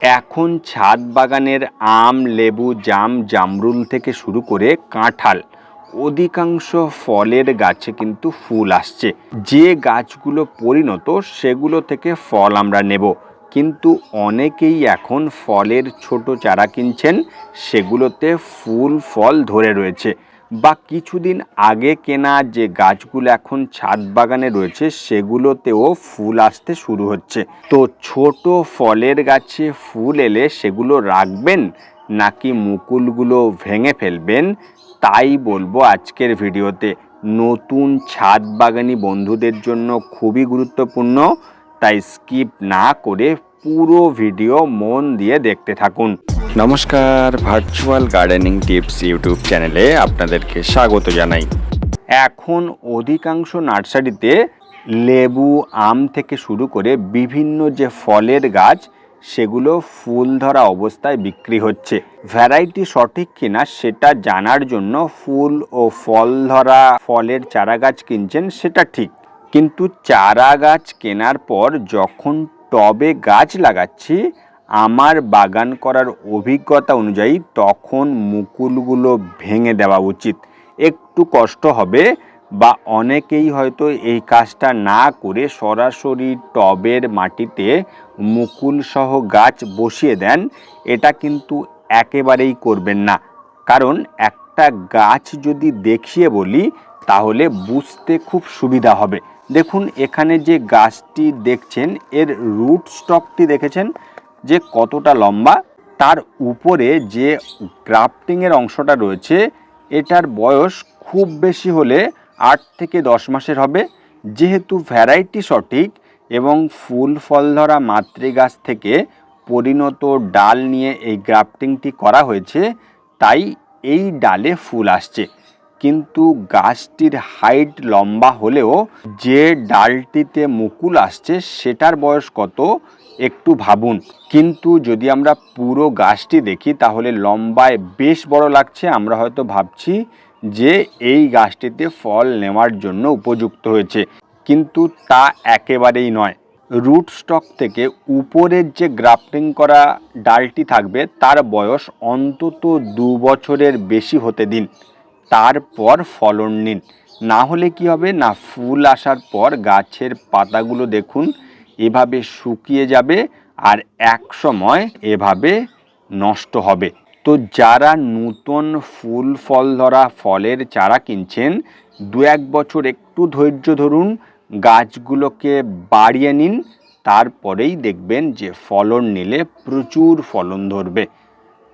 এখন ছাদ বাগানের আম, লেবু, জাম, জামরুল থেকে শুরু করে কাঁঠাল, অধিকাংশ ফলের গাছে কিন্তু ফুল আসছে। যে গাছগুলো পরিণত, সেগুলো থেকে ফল আমরা নেব। কিন্তু অনেকেই এখন ফলের ছোট চারা কিনছেন, সেগুলোতে ফুল, ফল ধরে রয়েছে। বা কিছুদিন আগে কেনা যে গাছগুলো এখন ছাদ বাগানে রয়েছে, সেগুলোতেও ফুল আসতে শুরু হচ্ছে। তো ছোট ফলের গাছে ফুল এলে সেগুলো রাখবেন নাকি মুকুলগুলো ভেঙে ফেলবেন? তাই বলব আজকের ভিডিওতে। নতুন ছাদ বাগানি বন্ধুদের জন্য খুবই গুরুত্বপূর্ণ। তাই স্কিপ না করে পুরো ভিডিও মন দিয়ে দেখতে থাকুন। নমস্কার ভার্চুয়াল গার্ডেনিং টিপস ইউটিউব চ্যানেলে আপনাদেরকে স্বাগত জানাই। এখন অধিকাংশ নার্সারিতে লেবু আম থেকে শুরু করে বিভিন্ন যে ফলের গাছ সেগুলো ফুল ধরা অবস্থায় বিক্রি হচ্ছে। ভ্যারাইটি সঠিক কিনা সেটা জানার জন্য ফুল ও ফল ধরা ফলের চারা গাছ কিনছেন সেটা ঠিক। কিন্তু চারা গাছ কেনার পর যখন টবে গাছ লাগাচ্ছি, আমার বাগান করার অভিজ্ঞতা অনুযায়ী তখন মুকুলগুলো ভেঙে দেওয়া উচিত। একটু কষ্ট হবে বা অনেকেই হয়তো এই কাজটা না করে সরাসরি টবের মাটিতে মুকুল সহ গাছ বসিয়ে দেন, এটা কিন্তু একেবারেই করবেন না। কারণ একটা গাছ যদি দেখিয়ে বলি তাহলে বুঝতে খুব সুবিধা হবে। দেখুন, এখানে যে গাছটি দেখছেন, এর রুট স্টকটি দেখেছেন, যে কতটা লম্বা, তার উপরে যে গ্রাফটিংয়ের অংশটা রয়েছে, এটার বয়স খুব বেশি হলে আট থেকে দশ মাসের হবে। যেহেতু ভ্যারাইটি সঠিক এবং ফুল ফল ধরা মাতৃগাছ থেকে পরিণত ডাল নিয়ে এই গ্রাফটিংটি করা হয়েছে, তাই এই ডালে ফুল আসছে। কিন্তু গাছটির হাইট লম্বা হলেও যে ডালটিতে মুকুল আসছে সেটার বয়স কত একটু ভাবুন। কিন্তু যদি আমরা পুরো গাছটি দেখি তাহলে লম্বায় বেশ বড় লাগছে। আমরা হয়তো ভাবছি যে এই গাছটিতে ফল নেওয়ার জন্য উপযুক্ত হয়েছে। কিন্তু তা একেবারেই নয়। রুট স্টক থেকে উপরের যে গ্রাফটিং করা ডালটি থাকবে তার বয়স অন্তত দু বছরের বেশি হতে দিন। তারপর ফলন নিন। না হলে কি হবে? না, ফুল আসার পর গাছের পাতাগুলো দেখুন, এভাবে শুকিয়ে যাবে আর এক সময় এভাবে নষ্ট হবে। তো যারা নূতন ফুল ফল ধরা ফলের চারা কিনছেন, দু এক বছর একটু ধৈর্য ধরুন, গাছগুলোকে বাড়িয়ে নিন, তারপরেই দেখবেন যে ফলন নিলে প্রচুর ফলন ধরবে।